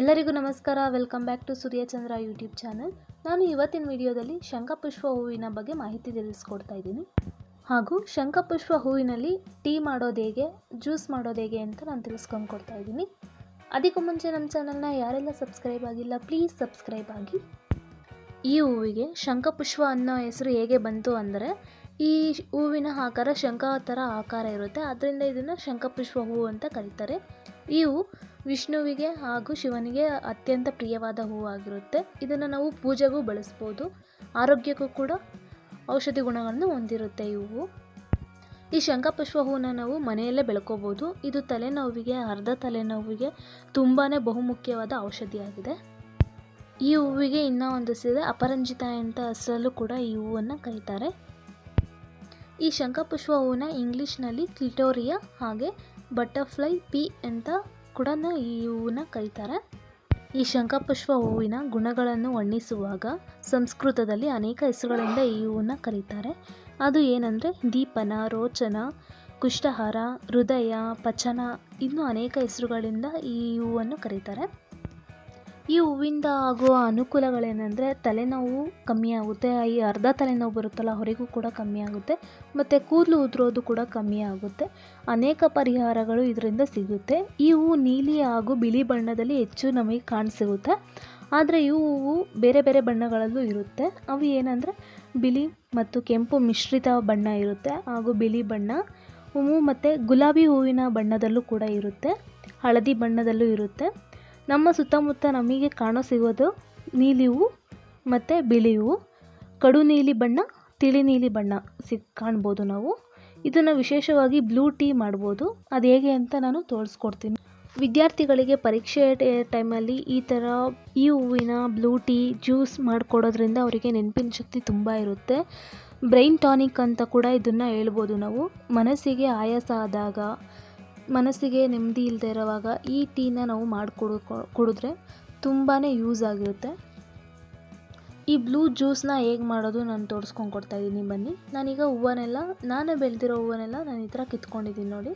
ಎಲ್ಲರಿಗೂ ನಮಸ್ಕಾರ. Welcome back to Suryachandra YouTube channel ನಾನು ಇವತ್ತಿನ ವಿಡಿಯೋದಲ್ಲಿ ಶಂಖಪುಷ್ಪ ಹೂವಿನ ಬಗ್ಗೆ ಮಾಹಿತಿ ತಿಳಿಸ್ಕೊಡ್ತಾ ಇದ್ದೀನಿ. ಹಾಗೂ ಶಂಖಪುಷ್ಪ ಹೂವಿನಲ್ಲಿ ಟೀ ಮಾಡೋದು ಹೇಗೆ, ಜ್ಯೂಸ್ ಮಾಡೋದು ಹೇಗೆ ಅಂತ ನಾನು ತಿಳಿಸ್ಕೊಂಡು ಕೊಡ್ತಾ ಇದ್ದೀನಿ. ಅದಕ್ಕೂ ಮುಂಚೆ ನಮ್ಮ ಚಾನಲ್ನ ಯಾರೆಲ್ಲ ಸಬ್ಸ್ಕ್ರೈಬ್ ಆಗಿಲ್ಲ ಪ್ಲೀಸ್ ಸಬ್ಸ್ಕ್ರೈಬ್ ಆಗಿ. ಈ ಹೂವಿಗೆ ಶಂಖಪುಷ್ಪ ಅನ್ನೋ ಹೆಸರು ಹೇಗೆ ಬಂತು ಅಂದರೆ, ಈ ಹೂವಿನ ಆಕಾರ ಶಂಖ ಥರ ಆಕಾರ ಇರುತ್ತೆ. ಅದರಿಂದ ಇದನ್ನು ಶಂಖಪುಷ್ಪ ಹೂವು ಅಂತ ಕರೀತಾರೆ. ಈ ಹೂವು ವಿಷ್ಣುವಿಗೆ ಹಾಗೂ ಶಿವನಿಗೆ ಅತ್ಯಂತ ಪ್ರಿಯವಾದ ಹೂವಾಗಿರುತ್ತೆ ಇದನ್ನು ನಾವು ಪೂಜೆಗೂ ಬಳಸ್ಬೋದು. ಆರೋಗ್ಯಕ್ಕೂ ಕೂಡ ಔಷಧಿ ಗುಣಗಳನ್ನು ಹೊಂದಿರುತ್ತೆ ಈ ಹೂವು. ಈ ಶಂಖಪುಷ್ಪ ಹೂವನ್ನ ನಾವು ಮನೆಯಲ್ಲೇ ಬೆಳ್ಕೋಬೋದು. ಇದು ತಲೆನೋವಿಗೆ, ಅರ್ಧ ತಲೆನೋವಿಗೆ ತುಂಬಾ ಬಹುಮುಖ್ಯವಾದ ಔಷಧಿಯಾಗಿದೆ. ಈ ಹೂವಿಗೆ ಇನ್ನೂ ಒಂದು ಹೆಸರಿದೆ ಅಪರಂಜಿತ ಅಂತ ಹೆಸರಲ್ಲೂ ಕೂಡ ಈ ಹೂವನ್ನು ಕರೀತಾರೆ. ಈ ಶಂಖಪುಷ್ಪ ಹೂವನ್ನ ಇಂಗ್ಲೀಷ್ನಲ್ಲಿ ಕ್ಲಿಟೋರಿಯಾ ಹಾಗೆ ಬಟರ್ಫ್ಲೈ ಪಿ ಅಂತ ಕೂಡ ಈ ಹೂವನ್ನ ಕರೀತಾರೆ ಈ ಶಂಖಪುಷ್ಪ ಹೂವಿನ ಗುಣಗಳನ್ನು ವರ್ಣಿಸುವಾಗ ಸಂಸ್ಕೃತದಲ್ಲಿ ಅನೇಕ ಹೆಸರುಗಳಿಂದ ಈ ಹೂವನ್ನ ಕರೀತಾರೆ. ಅದು ಏನಂದರೆ ದೀಪನ, ರೋಚನ, ಕುಷ್ಠಹಾರ, ಹೃದಯ, ಪಚನ ಇನ್ನೂ ಅನೇಕ ಹೆಸರುಗಳಿಂದ ಈ ಹೂವನ್ನು ಕರೀತಾರೆ. ಈ ಹೂವಿಂದ ಆಗುವ ಅನುಕೂಲಗಳೇನೆಂದರೆ ತಲೆನೋವು ಕಮ್ಮಿ ಆಗುತ್ತೆ, ಈ ಅರ್ಧ ತಲೆನೋವು ಬರುತ್ತಲ್ಲ ಹೊರಗೂ ಕೂಡ ಕಮ್ಮಿ ಆಗುತ್ತೆ, ಮತ್ತು ಕೂದಲು ಉದುರೋದು ಕೂಡ ಕಮ್ಮಿ ಆಗುತ್ತೆ. ಅನೇಕ ಪರಿಹಾರಗಳು ಇದರಿಂದ ಸಿಗುತ್ತೆ. ಈ ಹೂವು ನೀಲಿ ಹಾಗೂ ಬಿಳಿ ಬಣ್ಣದಲ್ಲಿ ಹೆಚ್ಚು ನಮಗೆ ಕಾಣಸಿಗುತ್ತೆ. ಆದರೆ ಈ ಹೂವು ಬೇರೆ ಬೇರೆ ಬಣ್ಣಗಳಲ್ಲೂ ಇರುತ್ತೆ. ಅವು ಏನಂದರೆ ಬಿಳಿ ಮತ್ತು ಕೆಂಪು ಮಿಶ್ರಿತ ಬಣ್ಣ ಇರುತ್ತೆ ಹಾಗೂ ಬಿಳಿ ಬಣ್ಣ, ಹೂವು ಮತ್ತು ಗುಲಾಬಿ ಹೂವಿನ ಬಣ್ಣದಲ್ಲೂ ಕೂಡ ಇರುತ್ತೆ, ಹಳದಿ ಬಣ್ಣದಲ್ಲೂ ಇರುತ್ತೆ. ನಮ್ಮ ಸುತ್ತಮುತ್ತ ನಮಗೆ ಕಾಣೋ ಸಿಗೋದು ನೀಲಿ ಹೂವು ಮತ್ತು ಬಿಳಿ ಹೂವು ಕಡು ನೀಲಿ ಬಣ್ಣ, ತಿಳಿ ನೀಲಿ ಬಣ್ಣ ಸಿಗ್ ಕಾಣ್ಬೋದು ನಾವು. ಇದನ್ನು ವಿಶೇಷವಾಗಿ ಬ್ಲೂ ಟೀ ಮಾಡ್ಬೋದು. ಅದು ಹೇಗೆ ಅಂತ ನಾನು ತೋರಿಸ್ಕೊಡ್ತೀನಿ. ವಿದ್ಯಾರ್ಥಿಗಳಿಗೆ ಪರೀಕ್ಷೆ ಟೈಮಲ್ಲಿ ಈ ಥರ ಈ ಹೂವಿನ ಬ್ಲೂ ಟೀ ಜ್ಯೂಸ್ ಮಾಡಿಕೊಡೋದ್ರಿಂದ ಅವರಿಗೆ ನೆನಪಿನ ಶಕ್ತಿ ತುಂಬ ಇರುತ್ತೆ. ಬ್ರೈನ್ ಟಾನಿಕ್ ಅಂತ ಕೂಡ ಇದನ್ನು ಹೇಳ್ಬೋದು ನಾವು. ಮನಸ್ಸಿಗೆ ಆಯಾಸ ಆದಾಗ ಮನಸ್ಸಿಗೆ ನೆಮ್ಮದಿ ಇಲ್ಲದೆ ಇರೋವಾಗ ಈ ಟೀನ ನಾವು ಮಾಡಿಕೊಡು ಕುಡಿದ್ರೆ ತುಂಬಾ ಯೂಸ್ ಆಗಿರುತ್ತೆ. ಈ ಬ್ಲೂ ಜ್ಯೂಸನ್ನ ಹೇಗೆ ಮಾಡೋದು ನಾನು ತೋರಿಸ್ಕೊಂಡು ಕೊಡ್ತಾ ಇದ್ದೀನಿ ಬನ್ನಿ. ನಾನೀಗ ಹೂವನ್ನೆಲ್ಲ ನಾನೇ ಬೆಳೆದಿರೋ ಹೂವನ್ನೆಲ್ಲ ನಾನು ಈ ಥರ ಕಿತ್ಕೊಂಡಿದ್ದೀನಿ ನೋಡಿ.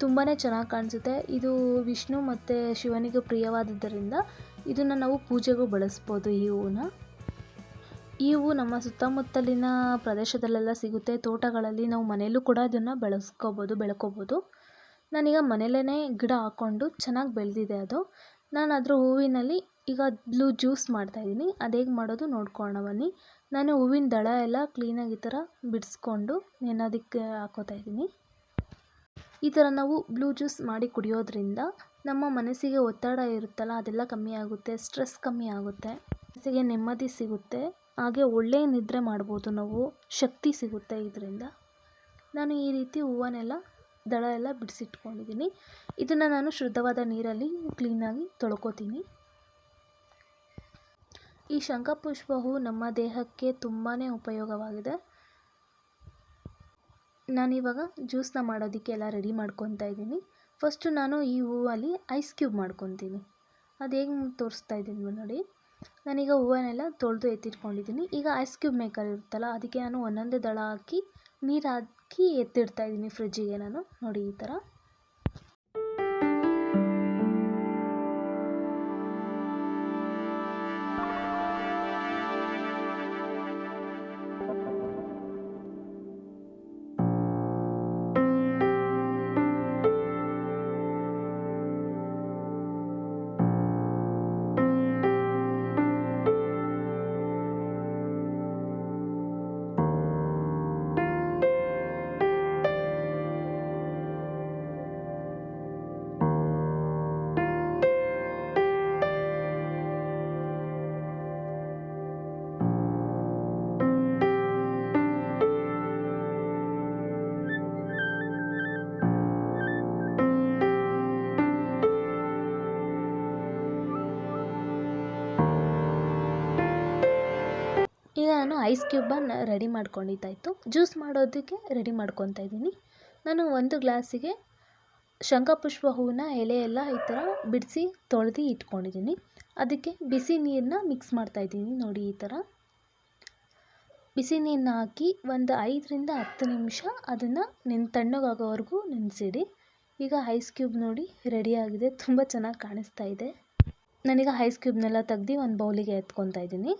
ತುಂಬಾ ಚೆನ್ನಾಗಿ ಕಾಣಿಸುತ್ತೆ. ಇದು ವಿಷ್ಣು ಮತ್ತು ಶಿವನಿಗೆ ಪ್ರಿಯವಾದದ್ದರಿಂದ ಇದನ್ನು ನಾವು ಪೂಜೆಗೂ ಬಳಸ್ಬೋದು ಈ ಹೂವನ್ನ. ಈ ಹೂವು ನಮ್ಮ ಸುತ್ತಮುತ್ತಲಿನ ಪ್ರದೇಶದಲ್ಲೆಲ್ಲ ಸಿಗುತ್ತೆ. ತೋಟಗಳಲ್ಲಿ ನಾವು ಮನೆಯಲ್ಲೂ ಕೂಡ ಇದನ್ನು ಬೆಳೆಸ್ಕೋಬೋದು, ಬೆಳ್ಕೋಬೋದು. ನಾನೀಗ ಮನೆಯಲ್ಲೇ ಗಿಡ ಹಾಕ್ಕೊಂಡು ಚೆನ್ನಾಗಿ ಬೆಳೆದಿದೆ ಅದು. ನಾನು ಅದರ ಹೂವಿನಲ್ಲಿ ಈಗ ಬ್ಲೂ ಜ್ಯೂಸ್ ಮಾಡ್ತಾಯಿದ್ದೀನಿ ಅದು ಹೇಗೆ ಮಾಡೋದು ನೋಡ್ಕೊಳ್ಳೋಣ ಬನ್ನಿ. ನಾನು ಹೂವಿನ ದಳ ಎಲ್ಲ ಕ್ಲೀನಾಗಿ ಈ ಥರ ಬಿಡಿಸ್ಕೊಂಡು ಅದಕ್ಕೆ ಹಾಕೋತಾ ಇದ್ದೀನಿ. ಈ ಥರ ನಾವು ಬ್ಲೂ ಜ್ಯೂಸ್ ಮಾಡಿ ಕುಡಿಯೋದ್ರಿಂದ ನಮ್ಮ ಮನಸ್ಸಿಗೆ ಒತ್ತಡ ಇರುತ್ತಲ್ಲ, ಅದೆಲ್ಲ ಕಮ್ಮಿ ಆಗುತ್ತೆ, ಸ್ಟ್ರೆಸ್ ಕಮ್ಮಿ ಆಗುತ್ತೆ, ಮನಸ್ಸಿಗೆ ನೆಮ್ಮದಿ ಸಿಗುತ್ತೆ, ಹಾಗೆ ಒಳ್ಳೆಯ ನಿದ್ರೆ ಮಾಡ್ಬೋದು ನಾವು, ಶಕ್ತಿ ಸಿಗುತ್ತೆ ಇದರಿಂದ. ನಾನು ಈ ರೀತಿ ಹೂವನ್ನೆಲ್ಲ ದಳ ಎಲ್ಲ ಬಿಡಿಸಿಟ್ಕೊಂಡಿದ್ದೀನಿ. ಇದನ್ನು ನಾನು ಶುದ್ಧವಾದ ನೀರಲ್ಲಿ ಕ್ಲೀನಾಗಿ ತೊಳ್ಕೊತೀನಿ. ಈ ಶಂಖಪುಷ್ಪ ಹೂ ನಮ್ಮ ದೇಹಕ್ಕೆ ತುಂಬಾ ಉಪಯೋಗವಾಗಿದೆ. ನಾನಿವಾಗ ಜ್ಯೂಸನ್ನ ಮಾಡೋದಕ್ಕೆ ಎಲ್ಲ ರೆಡಿ ಮಾಡ್ಕೊತಾ ಇದ್ದೀನಿ. ಫಸ್ಟು ನಾನು ಈ ಹೂವಲ್ಲಿ ಐಸ್ ಕ್ಯೂಬ್ ಮಾಡ್ಕೊತೀನಿ. ಅದು ಹೇಗೆ ತೋರಿಸ್ತಾ ಇದ್ದೀನಿ ನೋಡಿ. ನಾನೀಗ ಹೂವನ್ನೆಲ್ಲ ತೊಳೆದು ಎತ್ತಿಟ್ಕೊಂಡಿದ್ದೀನಿ. ಈಗ ಐಸ್ ಕ್ಯೂಬ್ ಮೇಕರ್ ಇರುತ್ತಲ್ಲ, ಅದಕ್ಕೆ ನಾನು ಒಂದೊಂದೇ ದಳ ಹಾಕಿ ನೀರು ಹಾಕಿ ಎತ್ತಿಡ್ತಾ ಇದ್ದೀನಿ ಫ್ರಿಜ್ಜಿಗೆ ನಾನು. ನೋಡಿ ಈ ಥರ ಐಸ್ ಕ್ಯೂಬನ್ನು ರೆಡಿ ಮಾಡ್ಕೊಂಡಿದ್ದಾಯಿತು. ಜ್ಯೂಸ್ ಮಾಡೋದಕ್ಕೆ ರೆಡಿ ಮಾಡ್ಕೊತಾ ಇದ್ದೀನಿ. ನಾನು ಒಂದು ಗ್ಲಾಸಿಗೆ ಶಂಖಪುಷ್ಪ ಹೂವಿನ ಎಲೆ ಎಲ್ಲ ಈ ಥರ ಬಿಡಿಸಿ ತೊಳೆದು ಇಟ್ಕೊಂಡಿದ್ದೀನಿ. ಅದಕ್ಕೆ ಬಿಸಿ ನೀರನ್ನ ಮಿಕ್ಸ್ ಮಾಡ್ತಾಯಿದ್ದೀನಿ ನೋಡಿ ಈ ಥರ. ಬಿಸಿ ನೀರನ್ನ ಹಾಕಿ ಒಂದು ಐದರಿಂದ ಹತ್ತು ನಿಮಿಷ ಅದನ್ನು ನೆನ್, ತಣ್ಣಗಾಗೋವರೆಗೂ ನೆನೆಸಿಡಿ. ಈಗ ಐಸ್ ಕ್ಯೂಬ್ ನೋಡಿ ರೆಡಿಯಾಗಿದೆ ತುಂಬ ಚೆನ್ನಾಗಿ ಕಾಣಿಸ್ತಾ ಇದೆ. ನಾನೀಗ ಐಸ್ ಕ್ಯೂಬ್ನೆಲ್ಲ ತೆಗ್ದು ಒಂದು ಬೌಲಿಗೆ ಎತ್ಕೊತಾ ಇದ್ದೀನಿ.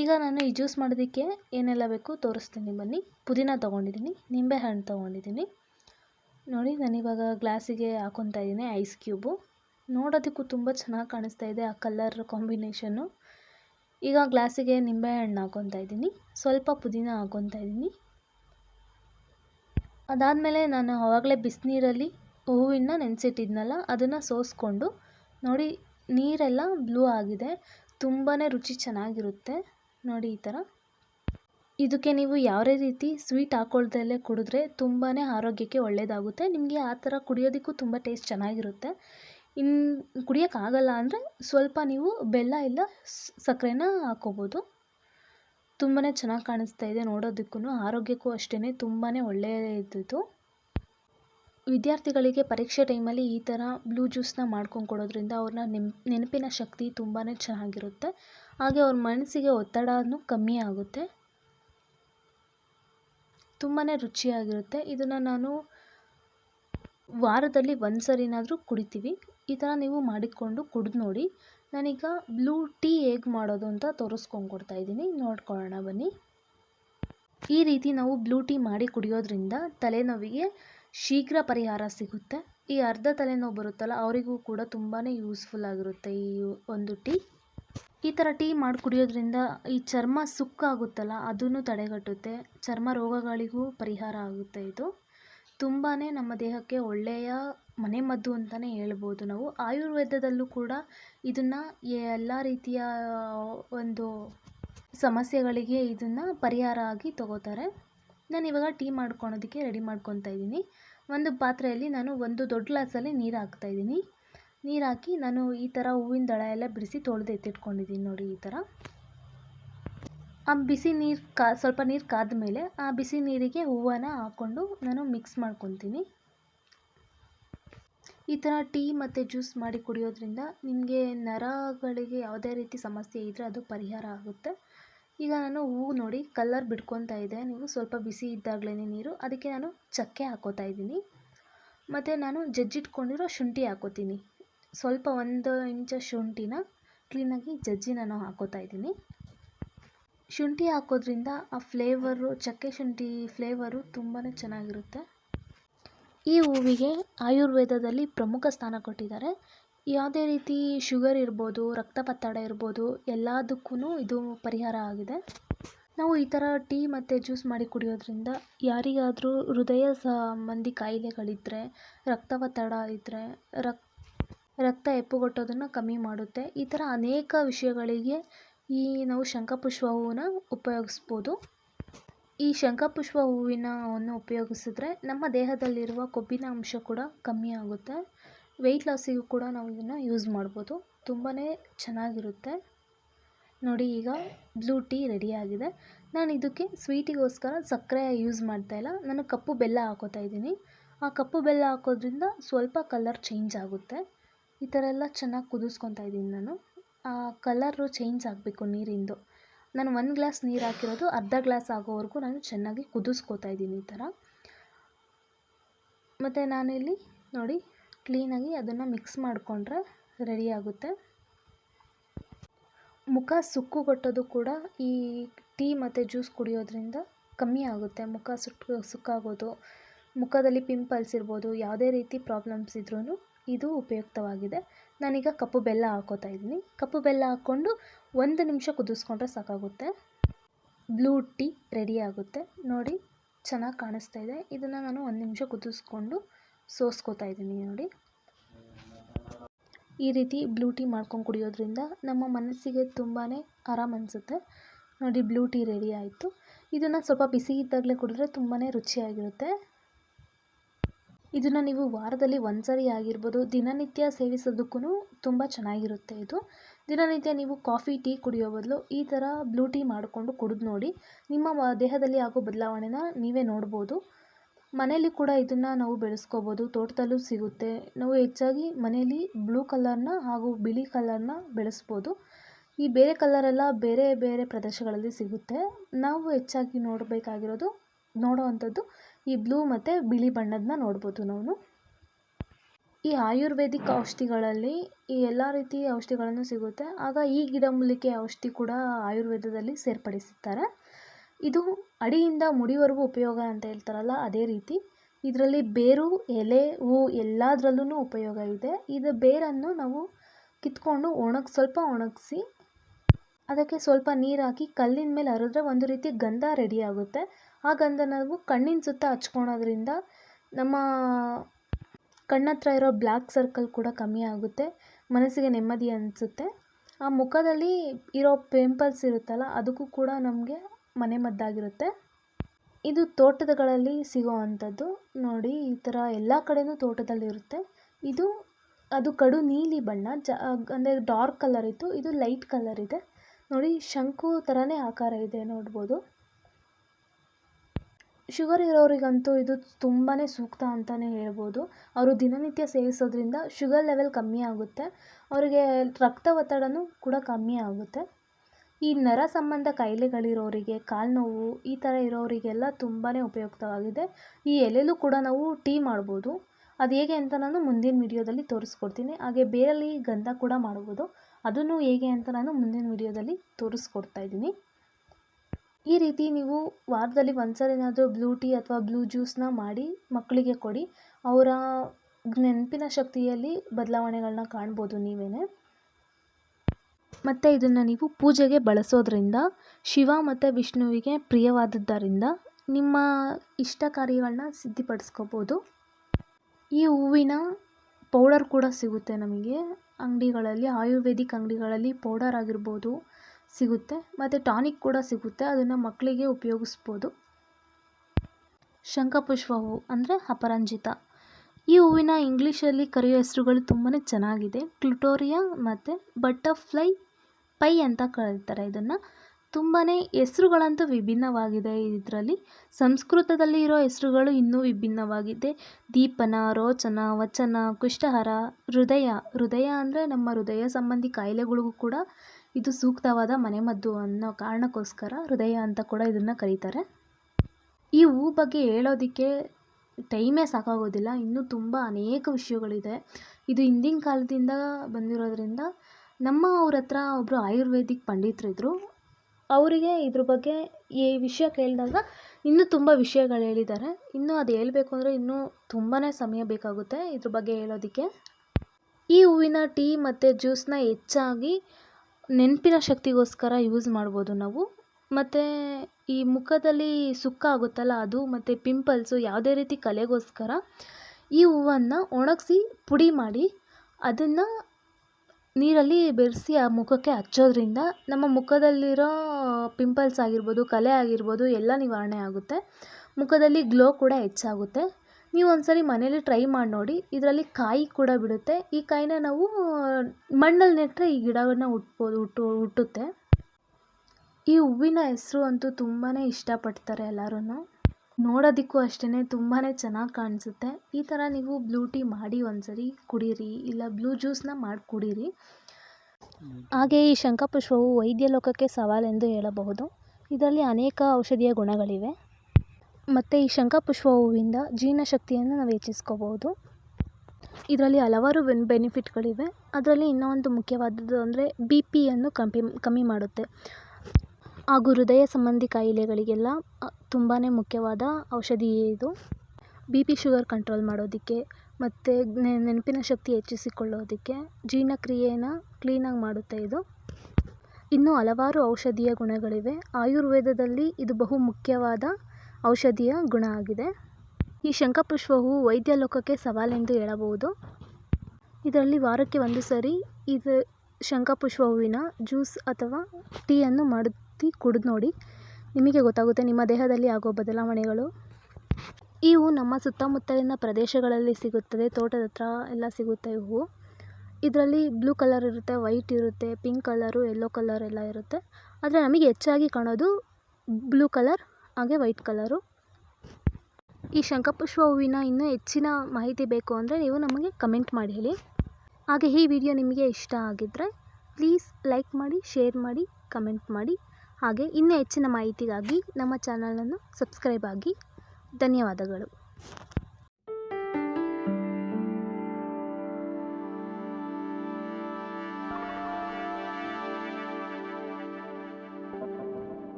ಈಗ ನಾನು ಈ ಜ್ಯೂಸ್ ಮಾಡೋದಕ್ಕೆ ಏನೆಲ್ಲ ಬೇಕು ತೋರಿಸ್ತೀನಿ ಬನ್ನಿ. ಪುದೀನ ತೊಗೊಂಡಿದ್ದೀನಿ, ನಿಂಬೆಹಣ್ಣು ತೊಗೊಂಡಿದ್ದೀನಿ. ನೋಡಿ ನಾನಿವಾಗ ಗ್ಲಾಸಿಗೆ ಹಾಕೊತಾ ಇದ್ದೀನಿ ಐಸ್ ಕ್ಯೂಬು. ನೋಡೋದಕ್ಕೂ ತುಂಬ ಚೆನ್ನಾಗಿ ಕಾಣಿಸ್ತಾ ಇದೆ ಆ ಕಲರ್ ಕಾಂಬಿನೇಷನ್ನು. ಈಗ ಗ್ಲಾಸಿಗೆ ನಿಂಬೆಹಣ್ಣು ಹಾಕೊತಾ ಇದ್ದೀನಿ, ಸ್ವಲ್ಪ ಪುದೀನ ಹಾಕೊತಾ ಇದ್ದೀನಿ. ಅದಾದಮೇಲೆ ನಾನು ಆವಾಗಲೇ ಬಿಸಿನೀರಲ್ಲಿ ಹೂವಿನ ನೆನೆಸಿಟ್ಟಿದ್ನಲ್ಲ, ಅದನ್ನು ಸೋಸ್ಕೊಂಡು ನೋಡಿ, ನೀರೆಲ್ಲ ಬ್ಲೂ ಆಗಿದೆ ತುಂಬಾ ರುಚಿ ಚೆನ್ನಾಗಿರುತ್ತೆ. ನೋಡಿ ಈ ಥರ. ಇದಕ್ಕೆ ನೀವು ಯಾವುದೇ ರೀತಿ ಸ್ವೀಟ್ ಹಾಕೊಳ್ದಲ್ಲೇ ಕುಡಿದ್ರೆ ತುಂಬಾ ಆರೋಗ್ಯಕ್ಕೆ ಒಳ್ಳೆಯದಾಗುತ್ತೆ ನಿಮಗೆ ಆ ಥರ ಕುಡಿಯೋದಕ್ಕೂ ತುಂಬ ಟೇಸ್ಟ್ ಚೆನ್ನಾಗಿರುತ್ತೆ. ಇನ್ನು ಕುಡಿಯೋಕ್ಕಾಗಲ್ಲ ಅಂದರೆ ಸ್ವಲ್ಪ ನೀವು ಬೆಲ್ಲ ಇಲ್ಲ ಸಕ್ಕರೆನ ಹಾಕೋಬೋದು. ತುಂಬಾ ಚೆನ್ನಾಗಿ ಕಾಣಿಸ್ತಾ ಇದೆ ನೋಡೋದಕ್ಕೂ ಆರೋಗ್ಯಕ್ಕೂ ಅಷ್ಟೇ ತುಂಬಾ ಒಳ್ಳೆಯದಿದು ವಿದ್ಯಾರ್ಥಿಗಳಿಗೆ ಪರೀಕ್ಷೆ ಟೈಮಲ್ಲಿ ಈ ಥರ ಬ್ಲೂ ಜ್ಯೂಸನ್ನ ಮಾಡ್ಕೊಂಡು ಕೊಡೋದ್ರಿಂದ ಅವ್ರನ್ನ ನೆನ್ ನೆನಪಿನ ಶಕ್ತಿ ತುಂಬಾ ಚೆನ್ನಾಗಿರುತ್ತೆ. ಹಾಗೆ ಅವ್ರ ಮನಸ್ಸಿಗೆ ಒತ್ತಡನೂ ಕಮ್ಮಿ ಆಗುತ್ತೆ. ತುಂಬಾ ರುಚಿಯಾಗಿರುತ್ತೆ. ಇದನ್ನು ನಾನು ವಾರದಲ್ಲಿ ಒಂದು ಸರಿನಾದರೂ ಕುಡಿತೀವಿ. ಈ ಥರ ನೀವು ಮಾಡಿಕೊಂಡು ಕುಡಿದು ನೋಡಿ. ನಾನೀಗ ಬ್ಲೂ ಟೀ ಹೇಗೆ ಮಾಡೋದು ಅಂತ ತೋರಿಸ್ಕೊಂಡು ಕೊಡ್ತಾ ಇದ್ದೀನಿ. ನೋಡ್ಕೊಳ್ಳೋಣ ಬನ್ನಿ. ಈ ರೀತಿ ನಾವು ಬ್ಲೂ ಟೀ ಮಾಡಿ ಕುಡಿಯೋದ್ರಿಂದ ತಲೆನೋವಿಗೆ ಶೀಘ್ರ ಪರಿಹಾರ ಸಿಗುತ್ತೆ. ಈ ಅರ್ಧ ತಲೆನೋವು ಬರುತ್ತಲ್ಲ, ಅವರಿಗೂ ಕೂಡ ತುಂಬಾ ಯೂಸ್ಫುಲ್ ಆಗಿರುತ್ತೆ ಈ ಒಂದು ಟೀ. ಈ ಥರ ಟೀ ಮಾಡಿ ಕುಡಿಯೋದ್ರಿಂದ ಈ ಚರ್ಮ ಸುಕ್ಕಾಗುತ್ತಲ್ಲ ಅದನ್ನು ತಡೆಗಟ್ಟುತ್ತೆ. ಚರ್ಮ ರೋಗಗಳಿಗೂ ಪರಿಹಾರ ಆಗುತ್ತೆ ಇದು. ತುಂಬಾ ನಮ್ಮ ದೇಹಕ್ಕೆ ಒಳ್ಳೆಯ ಮನೆಮದ್ದು ಅಂತಲೇ ಹೇಳ್ಬೋದು ನಾವು. ಆಯುರ್ವೇದದಲ್ಲೂ ಕೂಡ ಇದನ್ನು ಎಲ್ಲ ರೀತಿಯ ಒಂದು ಸಮಸ್ಯೆಗಳಿಗೆ ಇದನ್ನು ಪರಿಹಾರ ಆಗಿ ತಗೋತಾರೆ. ನಾನು ಇವಾಗ ಟೀ ಮಾಡ್ಕೊಳೋದಕ್ಕೆ ರೆಡಿ ಮಾಡ್ಕೊತಾ ಇದ್ದೀನಿ. ಒಂದು ಪಾತ್ರೆಯಲ್ಲಿ ನಾನು ಒಂದು ದೊಡ್ಡ ಗ್ಲಾಸಲ್ಲಿ ನೀರು ಹಾಕ್ತಾ ಇದ್ದೀನಿ. ನೀರು ಹಾಕಿ ನಾನು ಈ ಥರ ಹೂವಿನ ದಳ ಎಲ್ಲ ಬಿಡಿಸಿ ತೊಳೆದು ಎತ್ತಿಟ್ಕೊಂಡಿದ್ದೀನಿ ನೋಡಿ ಈ ಥರ. ಆ ಬಿಸಿ ನೀರು ಕಾ, ಸ್ವಲ್ಪ ನೀರು ಕಾದ ಮೇಲೆ ಆ ಬಿಸಿ ನೀರಿಗೆ ಹೂವನ್ನು ಹಾಕ್ಕೊಂಡು ನಾನು ಮಿಕ್ಸ್ ಮಾಡ್ಕೊತೀನಿ. ಈ ಥರ ಟೀ ಮತ್ತು ಜ್ಯೂಸ್ ಮಾಡಿ ಕುಡಿಯೋದ್ರಿಂದ ನಿಮಗೆ ನರಗಳಿಗೆ ಯಾವುದೇ ರೀತಿ ಸಮಸ್ಯೆ ಇದ್ದರೆ ಅದು ಪರಿಹಾರ ಆಗುತ್ತೆ. ಈಗ ನಾನು ಹೂವು ನೋಡಿ ಕಲ್ಲರ್ ಬಿಟ್ಕೊತಾ ಇದೆ ನೀವು ಸ್ವಲ್ಪ ಬಿಸಿ ಇದ್ದಾಗಲೇ ನೀರು. ಅದಕ್ಕೆ ನಾನು ಚಕ್ಕೆ ಹಾಕೋತಾ ಇದ್ದೀನಿ. ಮತ್ತು ನಾನು ಜಜ್ಜಿಟ್ಕೊಂಡಿರೋ ಶುಂಠಿ ಹಾಕೋತೀನಿ. ಸ್ವಲ್ಪ ಒಂದು ಇಂಚ ಶುಂಠಿನ ಕ್ಲೀನಾಗಿ ಜಜ್ಜಿ ನಾನು ಹಾಕೋತಾ ಇದ್ದೀನಿ. ಶುಂಠಿ ಹಾಕೋದ್ರಿಂದ ಆ ಫ್ಲೇವರು ಚಕ್ಕೆ ಶುಂಠಿ ಫ್ಲೇವರು ತುಂಬಾ ಚೆನ್ನಾಗಿರುತ್ತೆ. ಈ ಹೂವಿಗೆ ಆಯುರ್ವೇದದಲ್ಲಿ ಪ್ರಮುಖ ಸ್ಥಾನ ಕೊಟ್ಟಿದ್ದಾರೆ. ಯಾವುದೇ ರೀತಿ ಶುಗರ್ ಇರ್ಬೋದು, ರಕ್ತ ಒತ್ತಡ ಇರ್ಬೋದು ಎಲ್ಲದಕ್ಕೂ ಇದು ಪರಿಹಾರ ಆಗಿದೆ. ನಾವು ಈ ಥರ ಟೀ ಮತ್ತು ಜ್ಯೂಸ್ ಮಾಡಿ ಕುಡಿಯೋದ್ರಿಂದ ಯಾರಿಗಾದರೂ ಹೃದಯ ಸಂಬಂಧಿ ಕಾಯಿಲೆಗಳಿದ್ದರೆ ರಕ್ತ ಒತ್ತಡ ಇದ್ದರೆ ರಕ್, ರಕ್ತ ಹೆಪ್ಪುಗಟ್ಟೋದನ್ನು ಕಮ್ಮಿ ಮಾಡುತ್ತೆ. ಈ ಥರ ಅನೇಕ ವಿಷಯಗಳಿಗೆ ಈ ನಾವು ಶಂಖಪುಷ್ಪ ಹೂವನ್ನ ಉಪಯೋಗಿಸ್ಬೋದು. ಈ ಶಂಖಪುಷ್ಪ ಹೂವಿನವನ್ನು ಉಪಯೋಗಿಸಿದ್ರೆ ನಮ್ಮ ದೇಹದಲ್ಲಿರುವ ಕೊಬ್ಬಿನ ಅಂಶ ಕೂಡ ಕಮ್ಮಿ ಆಗುತ್ತೆ. ವೆಯ್ಟ್ ಲಾಸಿಗೂ ಕೂಡ ನಾವು ಇದನ್ನು ಯೂಸ್ ಮಾಡ್ಬೋದು. ತುಂಬಾ ಚೆನ್ನಾಗಿರುತ್ತೆ. ನೋಡಿ ಈಗ ಬ್ಲೂ ಟೀ ರೆಡಿಯಾಗಿದೆ ನಾನು ಇದಕ್ಕೆ ಸ್ವೀಟಿಗೋಸ್ಕರ ಸಕ್ಕರೆ ಯೂಸ್ ಮಾಡ್ತಾ ಇಲ್ಲ. ನಾನು ಕಪ್ಪು ಬೆಲ್ಲ ಹಾಕೋತಾ ಇದ್ದೀನಿ. ಆ ಕಪ್ಪು ಬೆಲ್ಲ ಹಾಕೋದ್ರಿಂದ ಸ್ವಲ್ಪ ಕಲರ್ ಚೇಂಜ್ ಆಗುತ್ತೆ. ಈ ಥರ ಎಲ್ಲ ಚೆನ್ನಾಗಿ ಕುದಿಸ್ಕೊತಾ ಇದ್ದೀನಿ ನಾನು. ಆ ಕಲರು ಚೇಂಜ್ ಆಗಬೇಕು ನೀರಿಂದು. ನಾನು ಒಂದು ಗ್ಲಾಸ್ ನೀರು ಹಾಕಿರೋದು ಅರ್ಧ ಗ್ಲಾಸ್ ಆಗೋವರೆಗೂ ನಾನು ಚೆನ್ನಾಗಿ ಕುದಿಸ್ಕೋತಾ ಇದ್ದೀನಿ ಈ ಥರ ಮತ್ತು ನಾನಿಲ್ಲಿ ನೋಡಿ ಕ್ಲೀನಾಗಿ ಅದನ್ನು ಮಿಕ್ಸ್ ಮಾಡಿಕೊಂಡ್ರೆ ರೆಡಿ ಆಗುತ್ತೆ. ಮುಖ ಸುಕ್ಕುಗಟ್ಟೋದು ಕೂಡ ಈ ಟೀ ಮತ್ತು ಜ್ಯೂಸ್ ಕುಡಿಯೋದ್ರಿಂದ ಕಮ್ಮಿ ಆಗುತ್ತೆ. ಮುಖ ಸುಟ್ಟು ಸುಕ್ಕಾಗೋದು, ಮುಖದಲ್ಲಿ ಪಿಂಪಲ್ಸ್ ಇರ್ಬೋದು, ಯಾವುದೇ ರೀತಿ ಪ್ರಾಬ್ಲಮ್ಸ್ ಇದ್ರೂ ಇದು ಉಪಯುಕ್ತವಾಗಿದೆ. ನಾನೀಗ ಕಪ್ಪು ಬೆಲ್ಲ ಹಾಕೋತಾ ಇದ್ದೀನಿ. ಕಪ್ಪು ಬೆಲ್ಲ ಹಾಕ್ಕೊಂಡು ಒಂದು ನಿಮಿಷ ಕುದಿಸ್ಕೊಂಡ್ರೆ ಸಾಕಾಗುತ್ತೆ. ಬ್ಲೂ ಟೀ ರೆಡಿ ಆಗುತ್ತೆ. ನೋಡಿ, ಚೆನ್ನಾಗಿ ಕಾಣಿಸ್ತಾ ಇದೆ. ಇದನ್ನು ನಾನು ಒಂದು ನಿಮಿಷ ಕುದಿಸ್ಕೊಂಡು ಸೋಸ್ಕೋತಾ ಇದ್ದೀನಿ ನೋಡಿ. ಈ ರೀತಿ ಬ್ಲೂ ಟೀ ಮಾಡ್ಕೊಂಡು ಕುಡಿಯೋದ್ರಿಂದ ನಮ್ಮ ಮನಸ್ಸಿಗೆ ತುಂಬಾ ಆರಾಮ ಅನಿಸುತ್ತೆ. ನೋಡಿ ಬ್ಲೂ ಟೀ ರೆಡಿ ಆಯಿತು. ಇದನ್ನು ಸ್ವಲ್ಪ ಬಿಸಿ ಇದ್ದಾಗಲೇ ಕುಡಿದ್ರೆ ತುಂಬಾ ರುಚಿಯಾಗಿರುತ್ತೆ. ಇದನ್ನು ನೀವು ವಾರದಲ್ಲಿ ಒಂದ್ಸರಿ ಆಗಿರ್ಬೋದು, ದಿನನಿತ್ಯ ಸೇವಿಸೋದಕ್ಕೂ ತುಂಬ ಚೆನ್ನಾಗಿರುತ್ತೆ ಇದು. ದಿನನಿತ್ಯ ನೀವು ಕಾಫಿ, ಟೀ ಕುಡಿಯೋ ಬದಲು ಈ ಥರ ಬ್ಲೂ ಟೀ ಮಾಡಿಕೊಂಡು ಕುಡಿದು ನೋಡಿ, ನಿಮ್ಮ ದೇಹದಲ್ಲಿ ಆಗೋ ಬದಲಾವಣೆನ ನೀವೇ ನೋಡ್ಬೋದು. ಮನೇಲಿ ಕೂಡ ಇದನ್ನು ನಾವು ಬೆಳೆಸ್ಕೋಬೋದು. ತೋಟದಲ್ಲೂ ಸಿಗುತ್ತೆ. ನಾವು ಹೆಚ್ಚಾಗಿ ಮನೇಲಿ ಬ್ಲೂ ಕಲರ್ನ ಹಾಗೂ ಬಿಳಿ ಕಲರ್ನ ಬೆಳೆಸ್ಬೋದು. ಈ ಬೇರೆ ಕಲರೆಲ್ಲ ಬೇರೆ ಬೇರೆ ಪ್ರದೇಶಗಳಲ್ಲಿ ಸಿಗುತ್ತೆ. ನಾವು ಹೆಚ್ಚಾಗಿ ನೋಡಬೇಕಾಗಿರೋದು ನೋಡೋ ಅಂಥದ್ದು ಈ ಬ್ಲೂ ಮತ್ತು ಬಿಳಿ ಬಣ್ಣದನ್ನ ನೋಡ್ಬೋದು ನಾವು. ಈ ಆಯುರ್ವೇದಿಕ್ ಔಷಧಿಗಳಲ್ಲಿ ಈ ಎಲ್ಲ ರೀತಿಯ ಔಷಧಿಗಳನ್ನು ಸಿಗುತ್ತೆ. ಆಗ ಈ ಗಿಡಮೂಲಿಕೆ ಔಷಧಿ ಕೂಡ ಆಯುರ್ವೇದದಲ್ಲಿ ಸೇರ್ಪಡಿಸುತ್ತಾರೆ ಇದು ಅಡಿಯಿಂದ ಮುಡಿವರೆಗೂ ಉಪಯೋಗ ಅಂತ ಹೇಳ್ತಾರಲ್ಲ, ಅದೇ ರೀತಿ. ಇದರಲ್ಲಿ ಬೇರು, ಎಲೆ, ಹೂ ಎಲ್ಲದ್ರಲ್ಲೂ ಉಪಯೋಗ ಇದೆ. ಇದು ಬೇರನ್ನು ನಾವು ಕಿತ್ಕೊಂಡು ಒಣಗಿ, ಸ್ವಲ್ಪ ಒಣಗಿಸಿ, ಅದಕ್ಕೆ ಸ್ವಲ್ಪ ನೀರು ಹಾಕಿ ಕಲ್ಲಿನ ಮೇಲೆ ಹರಿದ್ರೆ ಒಂದು ರೀತಿ ಗಂಧ ರೆಡಿ ಆಗುತ್ತೆ. ಆ ಗಂಧ ನಾವು ಕಣ್ಣಿನ ಸುತ್ತ ಹಚ್ಕೊಳೋದ್ರಿಂದ ನಮ್ಮ ಕಣ್ಣತ್ರ ಇರೋ ಬ್ಲ್ಯಾಕ್ ಸರ್ಕಲ್ ಕೂಡ ಕಮ್ಮಿ ಆಗುತ್ತೆ. ಮನಸ್ಸಿಗೆ ನೆಮ್ಮದಿ ಅನಿಸುತ್ತೆ. ಆ ಮುಖದಲ್ಲಿ ಇರೋ ಪಿಂಪಲ್ಸ್ ಇರುತ್ತಲ್ಲ, ಅದಕ್ಕೂ ಕೂಡ ನಮಗೆ ಮನೆಮದ್ದಾಗಿರುತ್ತೆ ಇದು ತೋಟಗಳಲ್ಲಿ ಸಿಗೋವಂಥದ್ದು ನೋಡಿ, ಈ ಥರ ಎಲ್ಲ ಕಡೆಯೂ ತೋಟದಲ್ಲಿರುತ್ತೆ ಇದು, ಅದು ಕಡು ನೀಲಿ ಬಣ್ಣ, ಜ, ಅಂದರೆ ಡಾರ್ಕ್ ಕಲರ್ ಇತ್ತು. ಇದು ಲೈಟ್ ಕಲರ್ ಇದೆ. ನೋಡಿ, ಶಂಕು ಥರನೇ ಆಕಾರ ಇದೆ ನೋಡ್ಬೋದು. ಶುಗರ್ ಇರೋರಿಗಂತೂ ಇದು ತುಂಬಾ ಸೂಕ್ತ ಅಂತಲೇ ಹೇಳ್ಬೋದು. ಅವರು ದಿನನಿತ್ಯ ಸೇವಿಸೋದ್ರಿಂದ ಶುಗರ್ ಲೆವೆಲ್ ಕಮ್ಮಿ ಆಗುತ್ತೆ. ಅವರಿಗೆ ರಕ್ತ ಒತ್ತಡವೂ ಕೂಡ ಕಮ್ಮಿ ಆಗುತ್ತೆ. ಈ ನರ ಸಂಬಂಧ ಕಾಯಿಲೆಗಳಿರೋರಿಗೆ ಕಾಲುನೋವು ಈ ಥರ ಇರೋರಿಗೆಲ್ಲ ತುಂಬಾ ಉಪಯುಕ್ತವಾಗಿದೆ. ಈ ಎಲೆಲೂ ಕೂಡ ನಾವು ಟೀ ಮಾಡ್ಬೋದು. ಅದು ಹೇಗೆ ಅಂತ ನಾನು ಮುಂದಿನ ವಿಡಿಯೋದಲ್ಲಿ ತೋರಿಸ್ಕೊಡ್ತೀನಿ. ಹಾಗೆ ಬೇರಲ್ಲಿ ಗಂಧ ಕೂಡ ಮಾಡ್ಬೋದು. ಅದನ್ನು ಹೇಗೆ ಅಂತ ನಾನು ಮುಂದಿನ ವಿಡಿಯೋದಲ್ಲಿ ತೋರಿಸ್ಕೊಡ್ತಾ ಇದ್ದೀನಿ. ಈ ರೀತಿ ನೀವು ವಾರದಲ್ಲಿ ಒಂದು ಸರಿನಾದರೂ ಬ್ಲೂ ಟೀ ಅಥವಾ ಬ್ಲೂ ಜ್ಯೂಸನ್ನ ಮಾಡಿ ಮಕ್ಕಳಿಗೆ ಕೊಡಿ. ಅವರ ನೆನಪಿನ ಶಕ್ತಿಯಲ್ಲಿ ಬದಲಾವಣೆಗಳನ್ನ ಕಾಣ್ಬೋದು ನೀವೇ ಮತ್ತು ಇದನ್ನು ನೀವು ಪೂಜೆಗೆ ಬಳಸೋದ್ರಿಂದ, ಶಿವ ಮತ್ತು ವಿಷ್ಣುವಿಗೆ ಪ್ರಿಯವಾದದ್ದರಿಂದ ನಿಮ್ಮ ಇಷ್ಟ ಕಾರ್ಯಗಳನ್ನ ಸಿದ್ಧಿಪಡಿಸ್ಕೋಬೋದು. ಈ ಹೂವಿನ ಪೌಡರ್ ಕೂಡ ಸಿಗುತ್ತೆ ನಮಗೆ. ಅಂಗಡಿಗಳಲ್ಲಿ, ಆಯುರ್ವೇದಿಕ್ ಅಂಗಡಿಗಳಲ್ಲಿ ಪೌಡರ್ ಆಗಿರ್ಬೋದು ಸಿಗುತ್ತೆ. ಮತ್ತು ಟಾನಿಕ್ ಕೂಡ ಸಿಗುತ್ತೆ. ಅದನ್ನು ಮಕ್ಕಳಿಗೆ ಉಪಯೋಗಿಸ್ಬೋದು. ಶಂಖಪುಷ್ಪ ಹೂವು ಅಂದರೆ ಅಪರಂಜಿತ. ಈ ಹೂವಿನ ಇಂಗ್ಲೀಷಲ್ಲಿ ಕರೆಯೋ ಹೆಸರುಗಳು ತುಂಬಾ ಚೆನ್ನಾಗಿದೆ. ಕ್ಲುಟೋರಿಯಾ ಮತ್ತು ಬಟರ್ಫ್ಲೈ ಪೈ ಅಂತ ಕರೀತಾರೆ. ಇದನ್ನು ತುಂಬಾ ಹೆಸರುಗಳಂತೂ ವಿಭಿನ್ನವಾಗಿದೆ ಇದರಲ್ಲಿ. ಸಂಸ್ಕೃತದಲ್ಲಿ ಇರೋ ಹೆಸರುಗಳು ಇನ್ನೂ ವಿಭಿನ್ನವಾಗಿದೆ. ದೀಪನ, ರೋಚನ, ವಚನ, ಕುಷ್ಠಹರ, ಹೃದಯ. ಹೃದಯ ಅಂದರೆ ನಮ್ಮ ಹೃದಯ ಸಂಬಂಧಿ ಕಾಯಿಲೆಗಳಿಗೂ ಕೂಡ ಇದು ಸೂಕ್ತವಾದ ಮನೆಮದ್ದು ಅನ್ನೋ ಕಾರಣಕ್ಕೋಸ್ಕರ ಹೃದಯ ಅಂತ ಕೂಡ ಇದನ್ನು ಕರೀತಾರೆ. ಈ ಹೂ ಬಗ್ಗೆ ಹೇಳೋದಕ್ಕೆ ಟೈಮೇ ಸಾಕಾಗೋದಿಲ್ಲ. ಇನ್ನೂ ತುಂಬ ಅನೇಕ ವಿಷಯಗಳಿದೆ. ಇದು ಹಿಂದಿನ ಕಾಲದಿಂದ ಬಂದಿರೋದ್ರಿಂದ ನಮ್ಮ ಅವ್ರ ಹತ್ರ ಒಬ್ಬರು ಆಯುರ್ವೇದಿಕ್ ಪಂಡಿತರಿದ್ದರು ಅವರಿಗೆ ಇದ್ರ ಬಗ್ಗೆ ಈ ವಿಷಯ ಕೇಳಿದಾಗ ಇನ್ನೂ ತುಂಬ ವಿಷಯಗಳು ಹೇಳಿದ್ದಾರೆ. ಇನ್ನೂ ಅದು ಹೇಳಬೇಕು ಅಂದರೆ ಇನ್ನೂ ತುಂಬಾ ಸಮಯ ಬೇಕಾಗುತ್ತೆ ಇದ್ರ ಬಗ್ಗೆ ಹೇಳೋದಕ್ಕೆ. ಈ ಹೂವಿನ ಟೀ ಮತ್ತು ಜ್ಯೂಸನ್ನ ಹೆಚ್ಚಾಗಿ ನೆನಪಿನ ಶಕ್ತಿಗೋಸ್ಕರ ಯೂಸ್ ಮಾಡ್ಬೋದು ನಾವು. ಮತ್ತು ಈ ಮುಖದಲ್ಲಿ ಸುಕ್ಕ ಆಗುತ್ತಲ್ಲ ಅದು ಮತ್ತು ಪಿಂಪಲ್ಸು ಯಾವುದೇ ರೀತಿ ಕಲೆಗೋಸ್ಕರ ಈ ಹೂವನ್ನು ಒಣಗಿಸಿ ಪುಡಿ ಮಾಡಿ ಅದನ್ನು ನೀರಲ್ಲಿ ಬೆರೆಸಿ ಆ ಮುಖಕ್ಕೆ ಹಚ್ಚೋದ್ರಿಂದ ನಮ್ಮ ಮುಖದಲ್ಲಿರೋ ಪಿಂಪಲ್ಸ್ ಆಗಿರ್ಬೋದು, ಕಲೆ ಆಗಿರ್ಬೋದು ಎಲ್ಲ ನಿವಾರಣೆ ಆಗುತ್ತೆ. ಮುಖದಲ್ಲಿ ಗ್ಲೋ ಕೂಡ ಹೆಚ್ಚಾಗುತ್ತೆ. ನೀವು ಒಂದ್ಸರಿ ಮನೇಲಿ ಟ್ರೈ ಮಾಡಿ ನೋಡಿ, ಇದರಲ್ಲಿ ಕಾಯಿ ಕೂಡ ಬಿಡುತ್ತೆ. ಈ ಕಾಯಿನ ನಾವು ಮಣ್ಣಲ್ಲಿ ನೆಟ್ಟರೆ ಈ ಗಿಡವನ್ನು ಹುಟ್ಬೋದು ಹುಟ್ಟು ಹುಟ್ಟುತ್ತೆ ಈ ಹೂವಿನ ಹೆಸರು ಅಂತೂ ತುಂಬಾ ಇಷ್ಟಪಡ್ತಾರೆ ಎಲ್ಲರೂ ನೋಡೋದಕ್ಕೂ ಅಷ್ಟೇ ತುಂಬಾ ಚೆನ್ನಾಗಿ ಕಾಣಿಸುತ್ತೆ. ಈ ಥರ ನೀವು ಬ್ಲೂ ಟೀ ಮಾಡಿ ಒಂದ್ಸರಿ ಕುಡೀರಿ ಇಲ್ಲ ಬ್ಲೂ ಜ್ಯೂಸನ್ನ ಮಾಡಿ ಕುಡೀರಿ. ಹಾಗೆ ಈ ಶಂಖಪುಷ್ಪವು ವೈದ್ಯ ಲೋಕಕ್ಕೆ ಸವಾಲೆಂದು ಹೇಳಬಹುದು. ಇದರಲ್ಲಿ ಅನೇಕ ಔಷಧೀಯ ಗುಣಗಳಿವೆ. ಮತ್ತು ಈ ಶಂಖಪುಷ್ಪ ಹೂವಿಂದ ಜೀರ್ಣಶಕ್ತಿಯನ್ನು ನಾವು ಹೆಚ್ಚಿಸ್ಕೋಬೋದು ಇದರಲ್ಲಿ ಹಲವಾರು ಬೆನ್ ಬೆನಿಫಿಟ್ಗಳಿವೆ. ಅದರಲ್ಲಿ ಇನ್ನೂ ಒಂದು ಮುಖ್ಯವಾದದ್ದು ಅಂದರೆ ಬಿ ಪಿಯನ್ನು ಕಮ್ಮಿ ಕಮ್ಮಿ ಮಾಡುತ್ತೆ. ಹಾಗೂ ಹೃದಯ ಸಂಬಂಧಿ ಕಾಯಿಲೆಗಳಿಗೆಲ್ಲ ತುಂಬಾ ಮುಖ್ಯವಾದ ಔಷಧಿ ಇದು. ಬಿ ಪಿ ಶುಗರ್ ಕಂಟ್ರೋಲ್ ಮಾಡೋದಕ್ಕೆ ಮತ್ತು ನೆನಪಿನ ಶಕ್ತಿ ಹೆಚ್ಚಿಸಿಕೊಳ್ಳೋದಕ್ಕೆ ಜೀರ್ಣಕ್ರಿಯೆನ ಕ್ಲೀನಾಗಿ ಮಾಡುತ್ತೆ ಇದು. ಇನ್ನೂ ಹಲವಾರು ಔಷಧೀಯ ಗುಣಗಳಿವೆ. ಆಯುರ್ವೇದದಲ್ಲಿ ಇದು ಬಹು ಮುಖ್ಯವಾದ ಔಷಧೀಯ ಗುಣ ಆಗಿದೆ. ಈ ಶಂಖಪುಷ್ಪ ಹೂವು ವೈದ್ಯ ಲೋಕಕ್ಕೆ ಸವಾಲೆಂದು ಹೇಳಬಹುದು. ಇದರಲ್ಲಿ ವಾರಕ್ಕೆ ಒಂದು ಸರಿ ಇದು ಶಂಖಪುಷ್ಪ ಹೂವಿನ ಜ್ಯೂಸ್ ಅಥವಾ ಟೀಯನ್ನು ಮಾಡಿ ಕುಡಿದು ನೋಡಿ ನಿಮಗೆ ಗೊತ್ತಾಗುತ್ತೆ ನಿಮ್ಮ ದೇಹದಲ್ಲಿ ಆಗೋ ಬದಲಾವಣೆಗಳು. ಈ ಹೂವು ನಮ್ಮ ಸುತ್ತಮುತ್ತಲಿನ ಪ್ರದೇಶಗಳಲ್ಲಿ ಸಿಗುತ್ತದೆ, ತೋಟದ ಹತ್ರ ಎಲ್ಲ ಸಿಗುತ್ತೆ ಹೂವು ಇದರಲ್ಲಿ ಬ್ಲೂ ಕಲರ್ ಇರುತ್ತೆ, ವೈಟ್ ಇರುತ್ತೆ, ಪಿಂಕ್ ಕಲರು, ಯೆಲ್ಲೋ ಕಲರ್ ಎಲ್ಲ ಇರುತ್ತೆ. ಆದರೆ ನಮಗೆ ಹೆಚ್ಚಾಗಿ ಕಾಣೋದು ಬ್ಲೂ ಕಲರ್, ಹಾಗೆ ವೈಟ್ ಕಲರು. ಈ ಶಂಖಪುಷ್ಪ ಹೂವಿನ ಇನ್ನೂ ಹೆಚ್ಚಿನ ಮಾಹಿತಿ ಬೇಕು ಅಂದರೆ ನೀವು ನಮಗೆ ಕಮೆಂಟ್ ಮಾಡಿ ಹೇಳಿ. ಹಾಗೆ ಈ ವಿಡಿಯೋ ನಿಮಗೆ ಇಷ್ಟ ಆಗಿದ್ದರೆ ಪ್ಲೀಸ್ ಲೈಕ್ ಮಾಡಿ, ಶೇರ್ ಮಾಡಿ, ಕಮೆಂಟ್ ಮಾಡಿ. ಹಾಗೆ ಇನ್ನೂ ಹೆಚ್ಚಿನ ಮಾಹಿತಿಗಾಗಿ ನಮ್ಮ ಚಾನಲನ್ನು ಸಬ್ಸ್ಕ್ರೈಬ್ ಆಗಿ ಧನ್ಯವಾದಗಳು.